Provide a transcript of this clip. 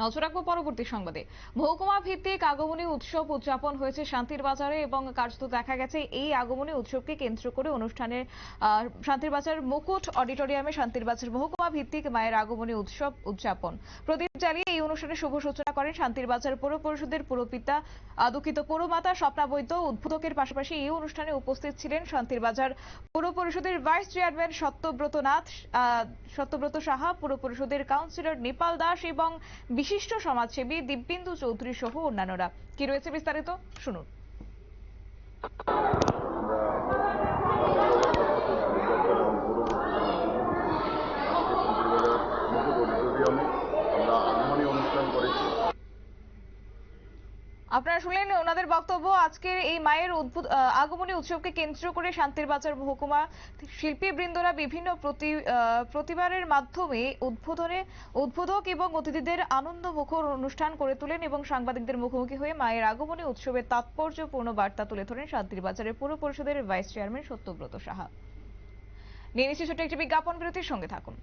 নজর রাখব পরবর্তী সংবাদে। মহকুমা ভিত্তিক আগমনী উৎসব উদযাপন হয়েছে শান্তির বাজারে এবং কার্যত দেখা গেছে এই আগমনী উৎসবকে কেন্দ্র করে অনুষ্ঠানের শান্তির বাজার মুকুট অডিটোরিয়ামে শান্তির বাজার মহকুমা ভিত্তিক মায়ের আগমনী উৎসব উদযাপন। প্রদীপ জ্বালিয়ে এই অনুষ্ঠানের শুভ সূচনা করেন শান্তির বাজার পৌর পরিষদের পুরপিতা দুঃখিত পৌরমাতা স্বপ্না বৈদ্য। উদ্বোধকের পাশাপাশি এই অনুষ্ঠানে উপস্থিত ছিলেন শান্তির বাজার পৌর পরিষদের ভাইস চেয়ারম্যান সত্যব্রত নাথ সত্যব্রত সাহা, পুর পরিষদের কাউন্সিলর নেপাল দাস এবং বিশিষ্ট সমাজসেবী দিব্যেন্দু চৌধুরী সহ অন্যান্যরা। কি রয়েছে বিস্তারিত? শুনুন অডিটোরিয়ামে আমরা আগমনী অনুষ্ঠান করেছি আপনারা শুনলেন ওনাদের বক্তব্য, আজকের এই মায়ের উদ্ভুত আগমনী উৎসবকে কেন্দ্র করে শান্তির বাজার মহকুমা শিল্পী বৃন্দরা বিভিন্ন প্রতি প্রতিবারের মাধ্যমে উদ্বোধনে, উদ্বোধক এবং অতিথিদের আনন্দ মুখর অনুষ্ঠান করে তোলেন এবং সাংবাদিকদের মুখোমুখি হয়ে মায়ের আগমনী উৎসবের তাৎপর্যপূর্ণ বার্তা তুলে ধরেন শান্তির বাজারের পুর পরিষদের ভাইস চেয়ারম্যান সত্যব্রত সাহা। নিয়ে নিচ্ছি একটি বিজ্ঞাপন বিরতির সঙ্গে থাকুন।